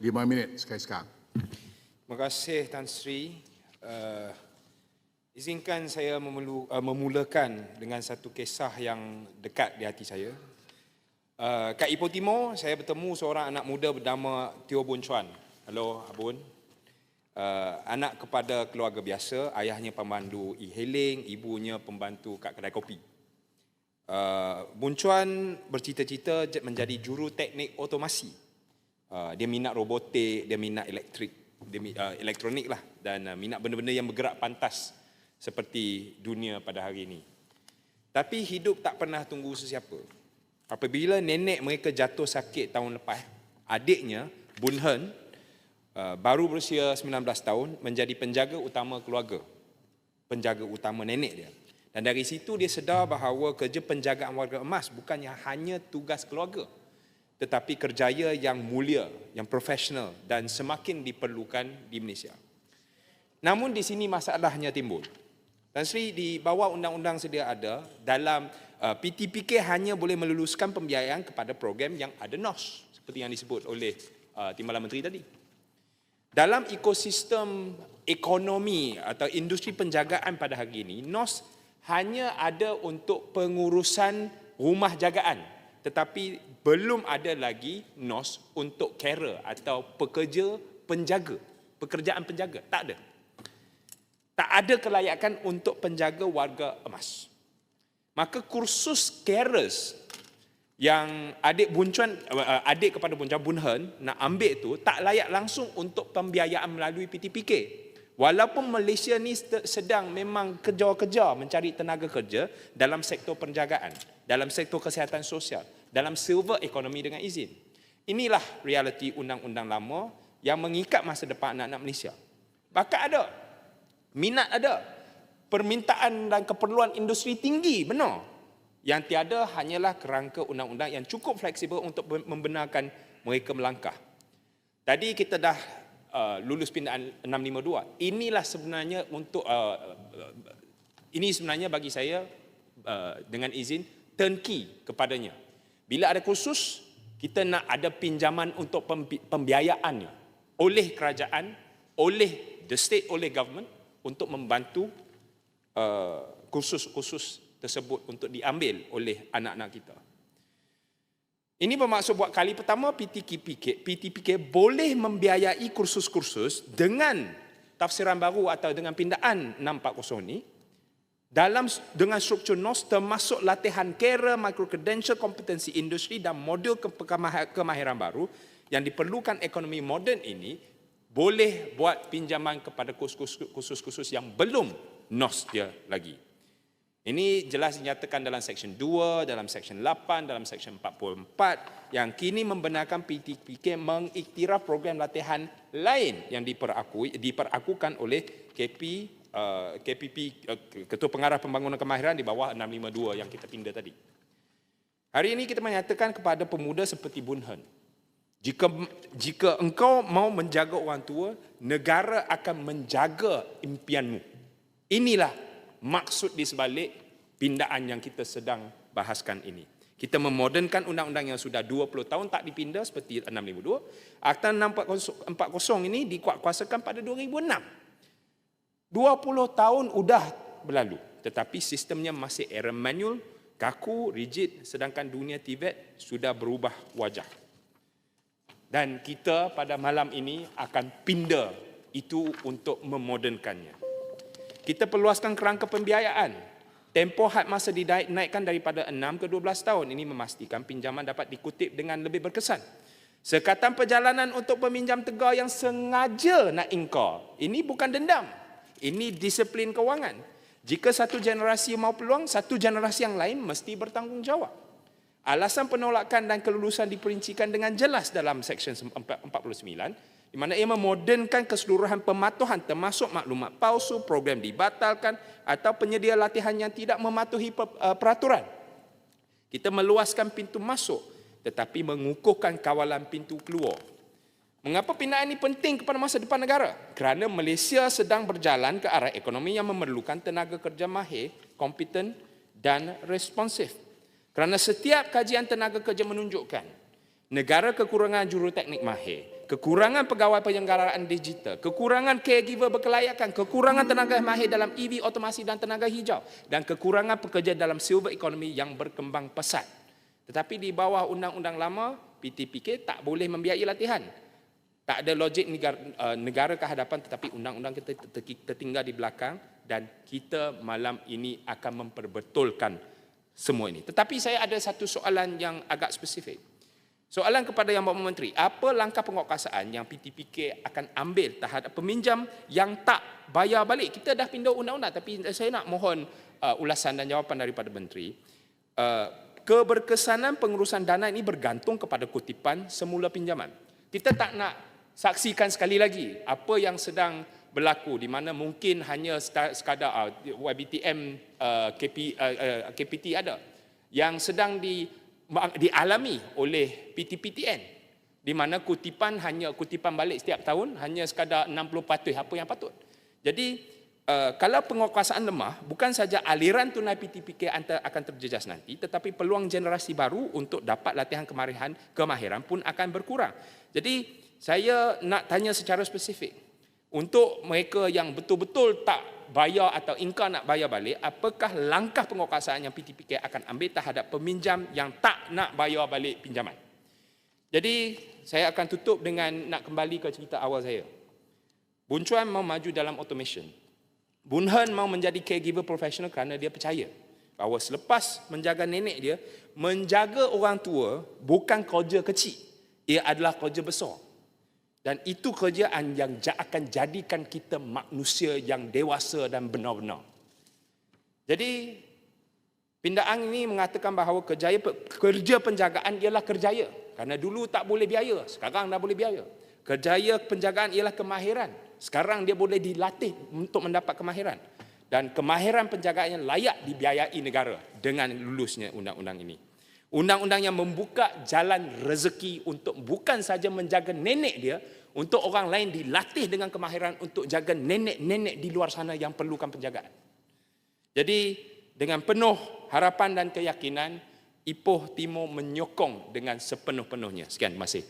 Lima minit sekali-sekala. Terima kasih Tan Sri. Uh, izinkan saya memelu, uh, memulakan dengan satu kisah yang dekat di hati saya. Uh, kat Ipoh Timur, saya bertemu seorang anak muda bernama Teo Bun Chuan. Hello, Abun. Uh, anak kepada keluarga biasa, ayahnya pemandu e-hailing, ibunya pembantu kat kedai kopi. Uh, Bun Chuan bercita-cita menjadi juru teknik otomasi. Uh, dia minat robotik, dia minat elektrik, dia uh, elektronik lah dan uh, minat benda-benda yang bergerak pantas seperti dunia pada hari ini. Tapi hidup tak pernah tunggu sesiapa. Apabila nenek mereka jatuh sakit tahun lepas, adiknya Bun Hen uh, baru berusia 19 tahun menjadi penjaga utama keluarga. Penjaga utama nenek dia. Dan dari situ dia sedar bahawa kerja penjagaan warga emas bukannya hanya tugas keluarga tetapi kerjaya yang mulia, yang profesional dan semakin diperlukan di Malaysia. Namun di sini masalahnya timbul. Tan Sri di bawah undang-undang sedia ada dalam uh, PTPK hanya boleh meluluskan pembiayaan kepada program yang ada NOS seperti yang disebut oleh uh, Timbalan Menteri tadi. Dalam ekosistem ekonomi atau industri penjagaan pada hari ini, NOS hanya ada untuk pengurusan rumah jagaan tetapi belum ada lagi NOS untuk carer atau pekerja penjaga, pekerjaan penjaga, tak ada. Tak ada kelayakan untuk penjaga warga emas. Maka kursus carers yang adik Buncuan uh, adik kepada Buncuan Bunhen nak ambil tu tak layak langsung untuk pembiayaan melalui PTPK. Walaupun Malaysia ni sedang memang kejar-kejar mencari tenaga kerja dalam sektor penjagaan, dalam sektor kesihatan sosial, dalam silver ekonomi dengan izin. Inilah realiti undang-undang lama yang mengikat masa depan anak-anak Malaysia. Bakat ada, minat ada, permintaan dan keperluan industri tinggi, benar. Yang tiada hanyalah kerangka undang-undang yang cukup fleksibel untuk membenarkan mereka melangkah. Tadi kita dah uh, lulus pindaan 652. Inilah sebenarnya untuk uh, uh, ini sebenarnya bagi saya uh, dengan izin turnkey kepadanya. Bila ada kursus, kita nak ada pinjaman untuk pembiayaannya oleh kerajaan, oleh the state, oleh government untuk membantu uh, kursus-kursus tersebut untuk diambil oleh anak-anak kita. Ini bermaksud buat kali pertama PTPK, PTPK boleh membiayai kursus-kursus dengan tafsiran baru atau dengan pindaan 640 ni dalam dengan struktur NOS termasuk latihan kera, micro-credential, kompetensi industri dan modul kemahiran baru yang diperlukan ekonomi moden ini boleh buat pinjaman kepada kursus-kursus yang belum NOS dia lagi. Ini jelas dinyatakan dalam Seksyen 2, dalam Seksyen 8, dalam Seksyen 44 yang kini membenarkan PTPK mengiktiraf program latihan lain yang diperakui, diperakukan oleh KP, uh, KPP, uh, Ketua Pengarah Pembangunan Kemahiran di bawah 652 yang kita pindah tadi. Hari ini kita menyatakan kepada pemuda seperti Bun Hen, jika, jika engkau mau menjaga orang tua, negara akan menjaga impianmu. Inilah maksud di sebalik pindaan yang kita sedang bahaskan ini. Kita memodernkan undang-undang yang sudah 20 tahun tak dipindah seperti 652. Akta 640 ini dikuatkuasakan pada 2006. 20 tahun sudah berlalu. Tetapi sistemnya masih era manual, kaku, rigid sedangkan dunia TVET sudah berubah wajah. Dan kita pada malam ini akan pindah itu untuk memodernkannya. Kita perluaskan kerangka pembiayaan. Tempoh had masa dinaikkan daripada 6 ke 12 tahun. Ini memastikan pinjaman dapat dikutip dengan lebih berkesan. Sekatan perjalanan untuk peminjam tegar yang sengaja nak ingkar. Ini bukan dendam. Ini disiplin kewangan. Jika satu generasi mau peluang, satu generasi yang lain mesti bertanggungjawab. Alasan penolakan dan kelulusan diperincikan dengan jelas dalam Seksyen 49 di mana ia memodernkan keseluruhan pematuhan termasuk maklumat palsu, program dibatalkan atau penyedia latihan yang tidak mematuhi uh, peraturan. Kita meluaskan pintu masuk tetapi mengukuhkan kawalan pintu keluar. Mengapa pindaan ini penting kepada masa depan negara? Kerana Malaysia sedang berjalan ke arah ekonomi yang memerlukan tenaga kerja mahir, kompeten dan responsif. Kerana setiap kajian tenaga kerja menunjukkan negara kekurangan juruteknik mahir kekurangan pegawai penyelenggaraan digital, kekurangan caregiver berkelayakan, kekurangan tenaga mahir dalam EV otomasi dan tenaga hijau dan kekurangan pekerja dalam silver economy yang berkembang pesat. Tetapi di bawah undang-undang lama, PTPK tak boleh membiayai latihan. Tak ada logik negara, uh, negara ke hadapan tetapi undang-undang kita ter- tertinggal di belakang dan kita malam ini akan memperbetulkan semua ini. Tetapi saya ada satu soalan yang agak spesifik. Soalan kepada Yang Berhormat Menteri, apa langkah penguatkuasaan yang PTPK akan ambil terhadap peminjam yang tak bayar balik? Kita dah pindah undang-undang tapi saya nak mohon uh, ulasan dan jawapan daripada Menteri. Uh, keberkesanan pengurusan dana ini bergantung kepada kutipan semula pinjaman. Kita tak nak saksikan sekali lagi apa yang sedang berlaku di mana mungkin hanya sekadar uh, YBTM uh, KP, uh, uh, KPT ada yang sedang di dialami oleh PTPTN di mana kutipan hanya kutipan balik setiap tahun hanya sekadar 60 patuh apa yang patut. Jadi uh, kalau penguatkuasaan lemah bukan saja aliran tunai PTPK akan terjejas nanti tetapi peluang generasi baru untuk dapat latihan kemahiran kemahiran pun akan berkurang. Jadi saya nak tanya secara spesifik untuk mereka yang betul-betul tak bayar atau ingkar nak bayar balik, apakah langkah penguatkuasaan yang PTPK akan ambil terhadap peminjam yang tak nak bayar balik pinjaman? Jadi saya akan tutup dengan nak kembali ke cerita awal saya. Bun Chuan mau maju dalam automation. Bun Hen mau menjadi caregiver professional kerana dia percaya bahawa selepas menjaga nenek dia, menjaga orang tua bukan kerja kecil. Ia adalah kerja besar. Dan itu kerjaan yang akan jadikan kita manusia yang dewasa dan benar-benar. Jadi pindaan ini mengatakan bahawa kerjaya, kerja penjagaan ialah kerjaya. Kerana dulu tak boleh biaya, sekarang dah boleh biaya. Kerjaya penjagaan ialah kemahiran. Sekarang dia boleh dilatih untuk mendapat kemahiran. Dan kemahiran penjagaan yang layak dibiayai negara dengan lulusnya undang-undang ini. Undang-undang yang membuka jalan rezeki untuk bukan saja menjaga nenek dia, untuk orang lain dilatih dengan kemahiran untuk jaga nenek-nenek di luar sana yang perlukan penjagaan. Jadi dengan penuh harapan dan keyakinan, Ipoh Timur menyokong dengan sepenuh-penuhnya. Sekian, terima.